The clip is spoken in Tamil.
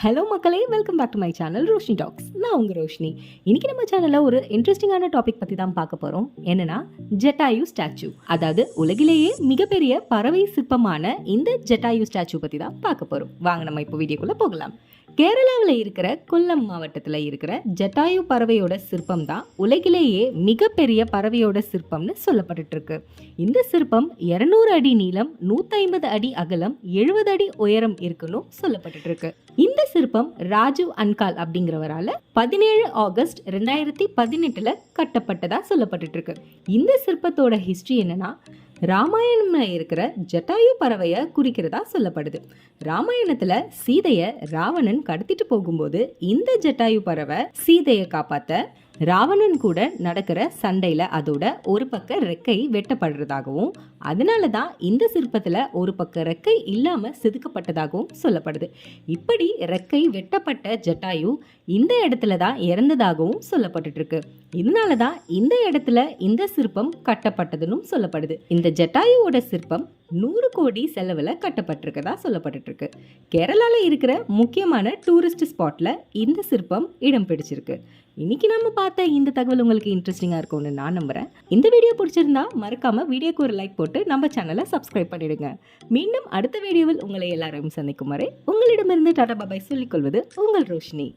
ஹலோ மக்களே welcome back to my channel Roshini talks நான் உங்கள் ரோஷினி. இன்னைக்கு நம்ம சேனலில் ஒரு இன்ட்ரெஸ்டிங்கான டாபிக் பற்றி தான் பார்க்க போகிறோம் என்னன்னா ஜெட்டாயு ஸ்டாச்சு அதாவது உலகிலேயே மிகப்பெரிய பறவை சிற்பமான இந்த ஜெட்டாயு ஸ்டாச்சு பற்றி தான் பார்க்க போகிறோம் வாங்க நம்ம இப்போ வீடியோக்குள்ளே போகலாம். கேரளாவில் இருக்கிற கொல்லம் மாவட்டத்தில் இருக்கிற ஜட்டாயு பறவையோட சிற்பம் தான் உலகிலேயே மிகப்பெரிய பறவையோட சிற்பம்னு சொல்லப்பட்டுருக்கு இந்த சிற்பம் இரநூறு அடி நீளம் 150 அடி அகலம் எழுபது அடி உயரம் இருக்குன்னு சொல்லப்பட்டுருக்கு இந்த சிற்பம் ராஜீவ் அன்கால் அப்படிங்கிறவரால் பதினேழு ஆகஸ்ட் ரெண்டாயிரத்தி பதினெட்டில் கட்டப்பட்டதாக சொல்லப்பட்டுருக்கு இந்த சிற்பத்தோட ஹிஸ்ட்ரி என்னன்னா ராமாயணம்ல இருக்கிற ஜட்டாயு பறவையை குறிக்கிறதா சொல்லப்படுது. ராமாயணத்துல சீதைய ராவணன் கடத்திட்டு போகும்போது இந்த ஜட்டாயு பறவை சீதையை காப்பாத்த ராவணன் கூட நடக்கிற சண்டையில் அதோட ஒரு பக்க ரெக்கை வெட்டப்படுறதாகவும் அதனால தான் இந்த சிற்பத்தில் ஒரு பக்க ரெக்கை இல்லாமல் செதுக்கப்பட்டதாகவும் சொல்லப்படுது. இப்படி ரெக்கை வெட்டப்பட்ட ஜட்டாயு இந்த இடத்துல தான் இறந்ததாகவும் சொல்லப்பட்டுருக்கு இதனால தான் இந்த இடத்துல இந்த சிற்பம் கட்டப்பட்டதுன்னு சொல்லப்படுது. இந்த ஜட்டாயுவோட சிற்பம் நூறு கோடி செலவில் கட்டப்பட்டிருக்கதா சொல்லப்பட்டுருக்கு கேரளாவில் இருக்கிற முக்கியமான டூரிஸ்ட் ஸ்பாட்டில் இந்த சிற்பம் இடம் பிடிச்சிருக்கு. இன்னைக்கு நம்ம பார்த்த இந்த தகவல் உங்களுக்கு இன்ட்ரெஸ்டிங்காக இருக்கும்னு நான் நம்புகிறேன் இந்த வீடியோ பிடிச்சிருந்தா மறக்காம வீடியோக்கு ஒரு லைக் போட்டு நம்ம சேனலை சப்ஸ்கிரைப் பண்ணிடுங்க. மீண்டும் அடுத்த வீடியோவில் உங்களை எல்லாரையும் சந்திக்கும் வரை உங்களிடமிருந்து டாடா பாபாய் சொல்லிக்கொள்வது உங்கள் ரோஷினி.